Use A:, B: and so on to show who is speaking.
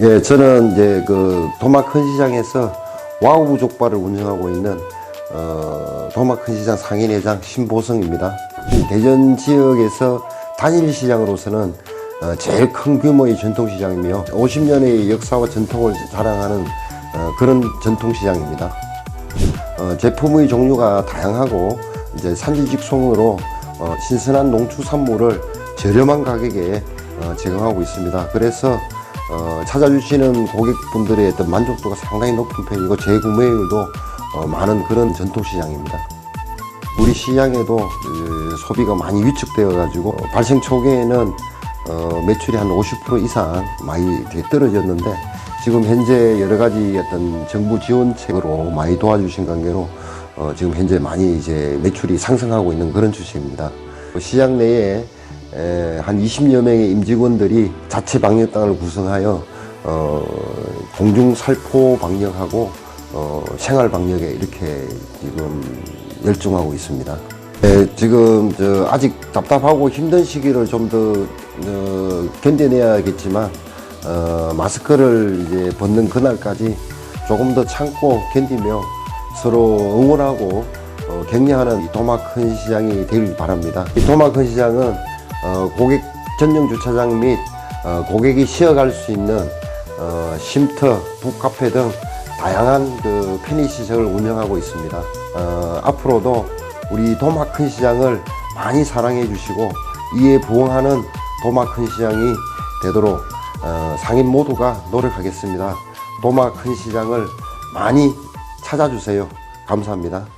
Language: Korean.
A: 예, 저는 이제 그 도마 큰 시장에서 와우 족발을 운영하고 있는 어, 도마 큰 시장 상인회장 신보성입니다. 대전 지역에서 단일 시장으로서는 어, 제일 큰 규모의 전통 시장이며 50년의 역사와 전통을 자랑하는 어, 그런 전통 시장입니다. 어, 제품의 종류가 다양하고 이제 산지 직송으로 어, 신선한 농축산물을 저렴한 가격에 어, 제공하고 있습니다. 그래서 어, 찾아주시는 고객분들의 어떤 만족도가 상당히 높은 편이고 재구매율도 어, 많은 그런 전통시장입니다. 우리 시장에도 그, 소비가 많이 위축되어 가지고 발생 초기에는 어, 매출이 한 50% 이상 많이 되게 떨어졌는데 지금 현재 여러 가지 어떤 정부 지원책으로 많이 도와주신 관계로 어, 지금 현재 많이 이제 매출이 상승하고 있는 그런 추세입니다. 시장 내에 에, 한 20여 명의 임직원들이 자체 방역당을 구성하여 어, 공중 살포 방역하고 어, 생활 방역에 이렇게 지금 열중하고 있습니다. 네, 지금 저 아직 답답하고 힘든 시기를 좀더 어, 견뎌내야겠지만 어, 마스크를 이제 벗는 그날까지 조금 더 참고 견디며 서로 응원하고 어, 격려하는 이 도마 큰 시장이 되길 바랍니다. 이 도마 큰 시장은 어, 고객 전용 주차장 및 어, 고객이 쉬어갈 수 있는 어, 쉼터, 북카페 등 다양한 그 편의시설을 운영하고 있습니다. 어, 앞으로도 우리 도마 큰 시장을 많이 사랑해 주시고 이에 부응하는 도마 큰 시장이 되도록 어, 상인 모두가 노력하겠습니다. 도마 큰 시장을 많이 찾아주세요. 감사합니다.